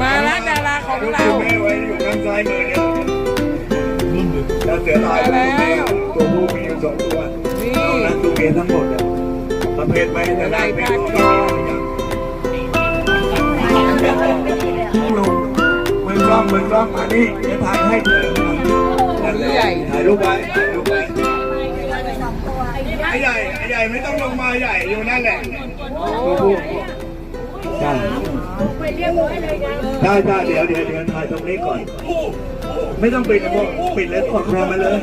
มาแล้วดาราของลูกเราคุณแม่ไว้อยู่ข้างซ้ายมือเนี่ยแล้วเสือลายมาแล้วตัวผู้มีอยู่สองตัวนี่นอกนั้นตัวเมียทั้งหมดอะประเภทไม่แต่ละไม่รู้ว่ามีอะไรอย่างลุงมือกล้องมือกล้องมานี่จะถ่ายให้เธอนั่นแหละถ่ายรูปไว้ถ่ายรูปไว้ไอ้ใหญ่ไอ้ใหญ่ไม่ต้องลงมาใหญ่อยู่นั่นแหละตัวผู้ใช่ ใช่ใช่เดี๋ยวเดี๋ยวเดี๋ยวถ่ายตรงนี้ก่อน ไม่ต้องปิดนะพวกปิดเลยกดคอมาเลย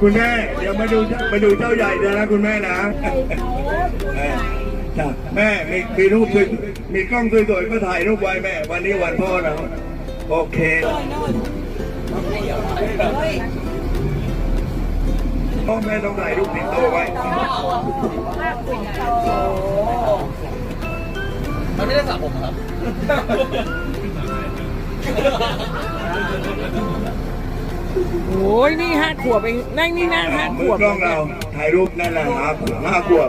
คุณแม่ เดี๋ยวมาดูมาดูเจ้าใหญ่เดี๋ยวนะคุณแม่นะแม่จ้ะแม่มีมีรูปสวยมีกล้องสวยๆก็ถ่ายรูปไว้แม่ วันนี้วันพ่อเราโอเค พ่อแม่ต้องถ่ายรูปติดตัวไว้มันไม่ได้สระผมครับโอ้ยนี่ห้าขวบเองนั่นนี่นั่งห้าขมือวบกล้องเราถ่ายรูปนั่นแหละครับห้าขวบ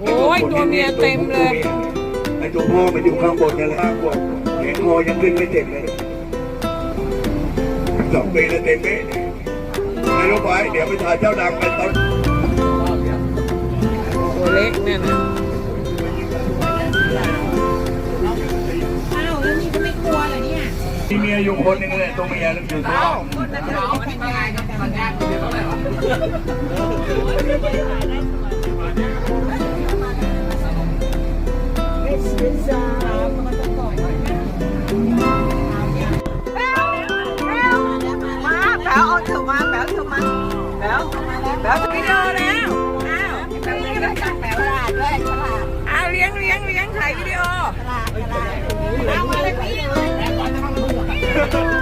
โอ้ยตัวเมียเต็มเลย ไอ้ตัวพ่อมันอยู่ข้างบนนั่นแหละห้าขวบเห็นคอยังขึ้นไม่เต็มเลยสองปีแล้วเต็มไหม ถ่ายรูปไว้เดี๋ยวไปถ่ายเจ้าดำกันตอนตัวเล็กเนี่ยนะอ้าวแล้วนี่ก็ไม่กลัวเหรอเนี่ยมีเมียอยู่คนหนึงเลยตัวเมียนั่นอยู่ตัวเอาไปทำอะไรกันสัญญาณเดียวเท่าไหร่วะมา แป๋ววิดีโอแล้วอ้าวแป๋วไม่ได้จับแป๋วฉลาดด้วยฉลาดอ้าวเลี้ยงเลี้ยงเลี้ยงถ่ายวิดีโอฉลาดฉลาดเอามาเลยพี่